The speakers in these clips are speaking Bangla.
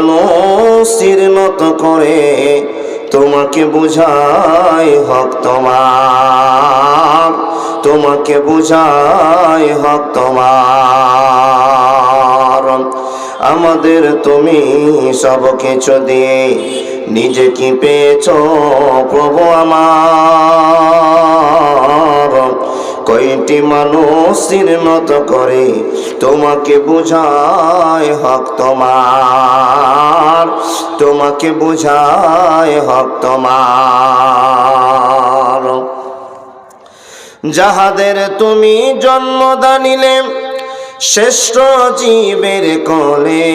মানুষের মতো করে তোমাকে বুঝায় হক তোমার। তোমাকে বুঝায় হক তোমার। আমাদের তুমি সব কিছু দিয়ে নিজে কি পেয়েছ প্রভু আমার? কয়টি মানুষের মতো করে তোমাকে বুঝায় হক তোমার? তোমাকে বুঝায় হক তোমার। যাহাদের তুমি জন্মদানিলে শ্রেষ্ঠ জীবের কলে,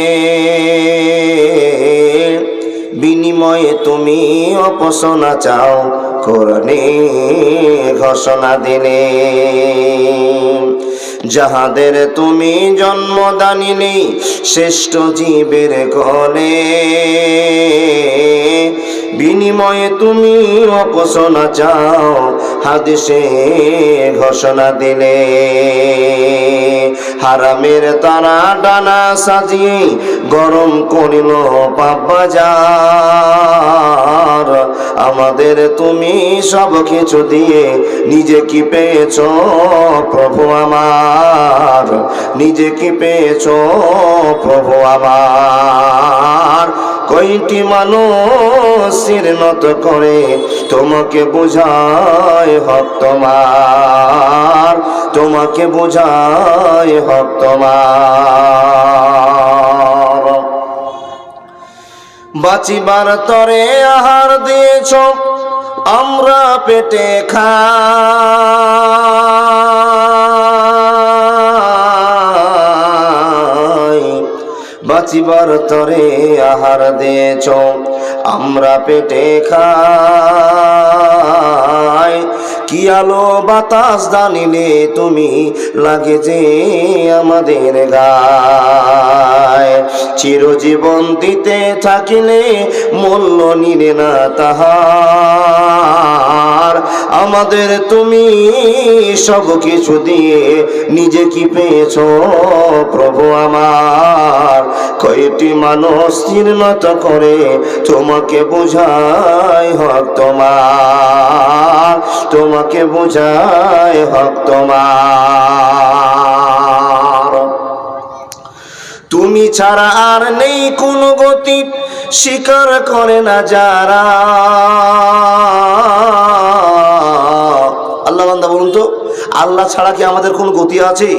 বিনিময়ে তুমি অপসনা চাও। ঘোষণা দিলে। যাহাদের তুমি জন্মদানিনি শ্রেষ্ঠ জীবের কলে। বিনিময়ে তুমি অপসনা চাও, হাদিসে ঘোষণা দিলে। হারামের তারা ডানা সাজিয়ে গরম করিল বাজার। আমাদের তুমি সব কিছু দিয়ে নিজে কি পেয়েছ? প্রভু আমার। নিজে কি পেয়েছ? প্রভু আমার। কয়টি মানুষের নত করে তোমাকে বোঝায় হক তোমার। তোমাকে বোঝায় হক তোমার। বাঁচিবার তরে আহার দিয়েছ আমরা পেটে খাই। বাঁচিবার তরে আহার দিয়েছ আমরা পেটে খাই। কি আলো বাতাস জানিলে তুমি লাগে যে আমাদের গায়? চিরজীবন দিতে থাকিলে মূল্য নিলে না তাহার। আমাদের তুমি সব কিছু দিয়ে নিজে কি পেয়েছ প্রভু আমার? কয়টি মানুষ চিহ্নত করে তোমাকে বোঝায় হক তোমার তোমাকে বোঝায় হক তোমার। তুমি ছাড়া আর নেই কোন গতি স্বীকার করে না যারা আল্লাহ বান্দা বলুন তো আল্লাহ ছাড়া কি আমাদের কোনো গতি আছে?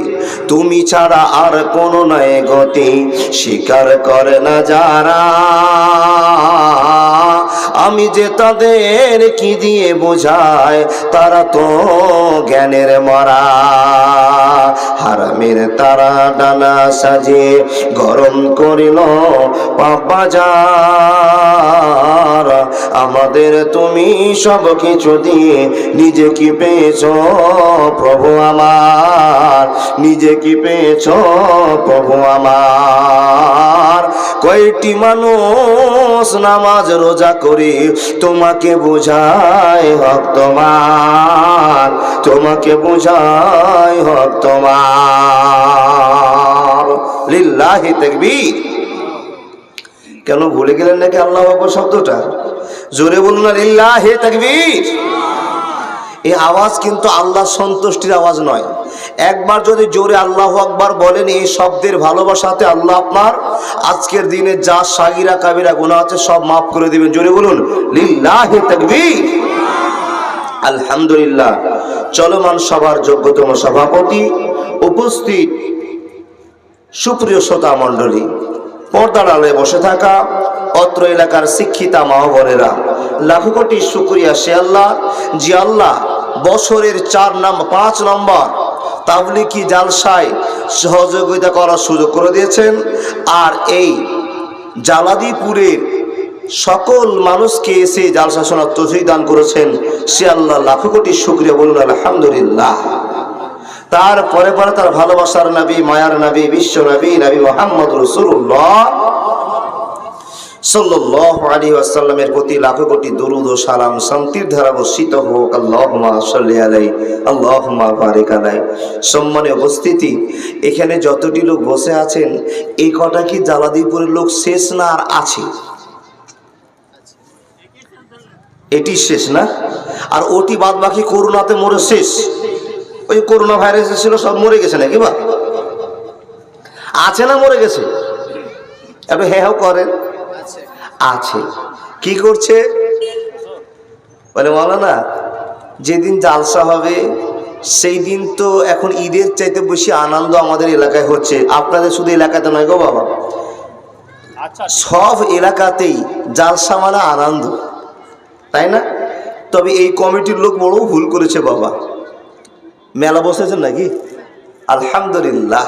তুমি ছাড়া আর কোনো নয় গতি। স্বীকার করে না যারা। আমি যে তাদের কি দিয়ে বোঝায়, তারা তো জ্ঞানের মরা। হারামের তারা ডানা সাজে, গরম করিল বাজার। আমাদের তুমি সব কিছু দিয়ে নিজে কি পেয়েছ? প্রভু আমার, নিজে কি পেয়েছ প্রভু আমার? কয়টি মানুষ নামাজ রোজা করি, তোমাকে বোঝায় হক তোমার, তোমাকে বোঝায় হক তোমার। লিল্লাহি তাকবীর। কেন ভুলে গেলেন নাকি আল্লাহ শব্দটা? জোরে বলুন না, লিল্লাহি তাকবীর। এই আওয়াজ কিন্তু আল্লাহ সন্তুষ্টির আওয়াজ নয়। একবার যদি জোরে আল্লাহ আকবার বলেন, এই শব্দের ভালোবাসাতে আল্লাহ আপনার আজকের দিনে যা সাগিরা, কাবিরা গুণা আছে সব মাফ করে দিবেন। জোরে বলুন আলহামদুলিল্লাহ। চলমান সভার যোগ্যতম সভাপতি উপস্থিত সুপ্রিয় শ্রোতা মণ্ডলী, পর্দার আলোয় বসে থাকা অত্র এলাকার শিক্ষিতা মহাবরেরা, লাখো কোটি শুক্রিয়া সে আল্লাহ, জি আল্লাহ। বছরের চার নাম, পাঁচ নম্বর তাবলিকি জালসায় সহযোগিতা করার সুযোগ করে দিয়েছেন। আর এই জালাদিপুরের সকল মানুষকে এসে জালসা শোনার দান করেছেন। সে আল্লাহ লাখো কোটি শুক্রিয়া বলুন, আলহামদুলিল্লাহ। তার পরে পরে তার ভালোবাসার নবী, মায়ার নবী, বিশ্ব নবী নবী মোহাম্মদ রসুল্লাহ সাল্লাল্লাহু আলাইহি ওয়াসাল্লামের প্রতি লাখো কোটি দরুদ ও সালাম শান্তির ধারা বর্ষিত হোক, আল্লাহুম্মা সাল্লি আলাই আল্লাহুম্মা বারিক আলাই সম্মানে উপস্থিতি, এখানে যতটি লোক বসে আছেন, এই কটা কি জালাদিপুরের লোক শেষ না আর আছে? এটি শেষ না? আর ওটি বাদ বাকি করোনাতে মরে শেষ। ওই করোনা ভাইরাস ছিল সব মরে গেছে নাকি বা? আছে না মরে গেছে? একটু হ্যাঁ করেন। আছে। কি করছে? বলে না যেদিন জালসা হবে সেই দিন তো এখন ঈদের চাইতে বেশি আনন্দ আমাদের এলাকায় হচ্ছে। আপনাদের শুধু এলাকাতে নয় গো বাবা। সব এলাকাতেই জালসা মানে আনন্দ। তাই না? তবে এই কমিটির লোক বড় ভুল করেছে বাবা। মেলা বসেছেন নাকি? আলহামদুলিল্লাহ।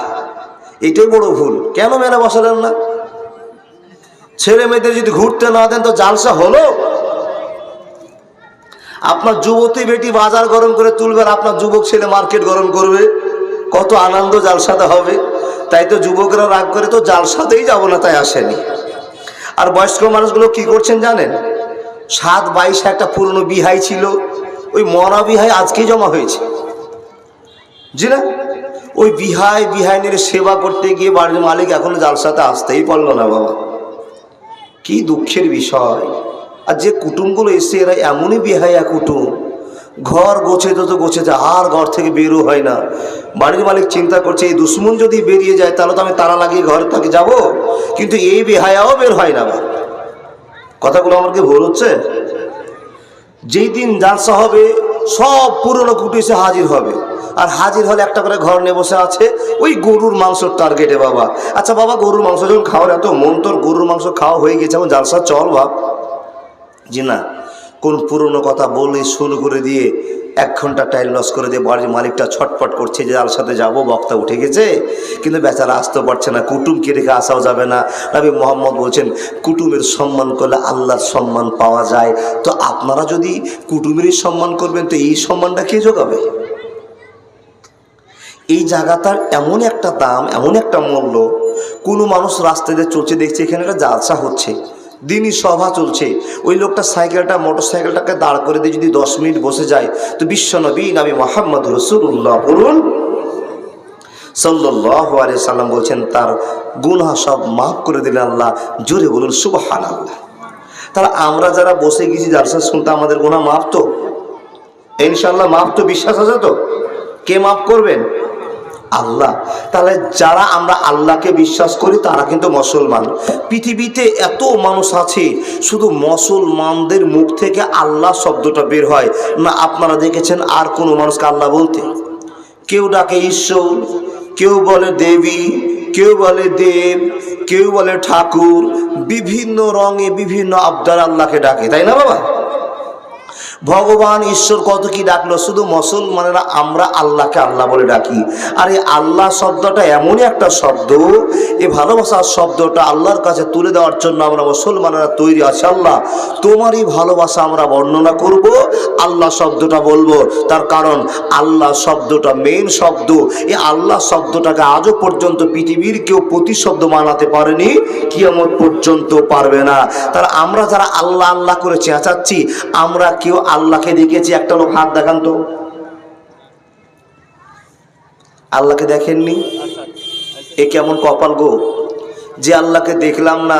এটাই বড় ভুল। কেন মেলা বসালেন না? ছেলে মেয়েদের যদি ঘুরতে না দেন তো জালসা হলো? আপনার যুবতী বেটি বাজার গরম করে তুলবেন আপনার যুবক ছেলে মার্কেট গরম করবে। কত আনন্দ জালসাতে হবে। তাই তো যুবকরা রাগ করে তো জালসাতেই যাব না, তাই আসেনি। আর বয়স্ক মানুষগুলো কি করছেন জানেন? সাত বাইশে একটা পুরনো বিহাই ছিল। ওই মরা বিহাই আজকেই জমা হয়েছে। জি না? ওই বিহাই বিহাইনের সেবা করতে গিয়ে বাড়ির মালিক এখনও জালসাতে আসতেই পারল না বাবা। কি দুঃখের বিষয়। আর যে কুটুমগুলো এসে এরা এমনই বেহায়া কুটুম। ঘর গোছেতে তো তো গোছেতে আর ঘর থেকে বেরো হয় না। বাড়ির মালিক চিন্তা করছে, এই দুশ্মন যদি বেরিয়ে যায়, তাহলে তো আমি তারা লাগিয়ে ঘর থেকে যাব। কিন্তু এই বেহায়াও বের হয় না কথাগুলো আমার কি ভুল হচ্ছে? যেই দিন জালসা হবে সব পুরনো কুটি এসে হাজির হবে। আর হাজির হলে একটা করে ঘর নিয়ে বসে আছে, ওই গরুর মাংসর টার্গেটে বাবা। আচ্ছা বাবা, গরুর মাংস যখন খাওয়ার এত মন, তোর গরুর মাংস খাওয়া হয়ে গেছে, এখন জালসা চল বাপ। জি না কোন পুরনো কথা বলে শুরু করে দিয়ে এক ঘণ্টা টাইম লস করে দিয়ে বাড়ির মালিকটা ছটপট করছে যে যার সাথে যাব, বক্তা উঠে গেছে। কিন্তু বেচারা আসতে পারছে না কুটুমকে রেখে আসাও যাবে না। নবী মোহাম্মদ বলছেন, কুটুমের সম্মান করলে আল্লাহর সম্মান পাওয়া যায়। তো আপনারা যদি কুটুমেরই সম্মান করবেন, তো এই সম্মানটা কে যোগাবে? এই জায়গাটার এমন একটা দাম, এমন একটা মূল্য, কোনো মানুষ রাস্তায় দিয়ে চলছে, দেখছে এখানে একটা জালসা হচ্ছে। দিনই সভা চলছে। ওই লোকটা সাইকেলটা মোটর সাইকেলটাকে দাঁড় করে দিয়ে যদি দশ মিনিট বসে যায়, তো বিশ্ব নাবি মোহাম্মদ রসুল্লাহ বলুন। সাল্লাহ সাল্লাম বলছেন, তার গুনাহ সব মাফ করে দিলেন আল্লাহ। জোরে বলুন সুবাহান আল্লাহ তাহলে আমরা যারা বসে গেছি জালসা শুনতে আমাদের গুনাহ মাফ তো? ইনশাল্লাহ মাফ তো, বিশ্বাস আছে তো? কে মাফ করবেন? আল্লাহ। তাহলে যারা আমরা আল্লাহকে বিশ্বাস করি, তারা কিন্তু মুসলমান। পৃথিবীতে এত মানুষ আছে, শুধু মুসলমানদের মুখ থেকে আল্লাহ শব্দটা বের হয়। না, আপনারা দেখেছেন আর কোনো মানুষকে আল্লাহ বলতে? কেউ ডাকে ঈশ্বর, কেউ বলে দেবী, কেউ বলে দেব, কেউ বলে ঠাকুর, বিভিন্ন রঙে বিভিন্ন আবদার আল্লাহকে ডাকে, তাই না বাবা? ভগবান, ঈশ্বর কত কি ডাকলো? শুধু মুসলমানেরা আমরা আল্লাহকে আল্লাহ বলে ডাকি। আর এই আল্লাহ শব্দটা এমনই একটা শব্দ এই ভালোবাসার শব্দটা আল্লাহর কাছে তুলে দেওয়ার জন্য আমরা মুসলমানেরা তৈরি আছি। আল্লাহ, তোমারই ভালোবাসা আমরা বর্ণনা করব, আল্লাহ শব্দটা বলব। তার কারণ, আল্লাহ শব্দটা মেন শব্দ। এই আল্লাহ শব্দটাকে আজও পর্যন্ত পৃথিবীর কেউ প্রতিশব্দ মানাতে পারেনি, কিয়ামত পর্যন্ত পারবে না। তাহলে আমরা যারা আল্লাহ আল্লাহ করে চেঁচাচ্ছি, আমরা কেউ আল্লাহকে দেখেছি একটা লোক হাত দেখান তো। আল্লাহকে দেখেননি? এ কেমন কপাল গো। যে আল্লাহকে দেখলাম না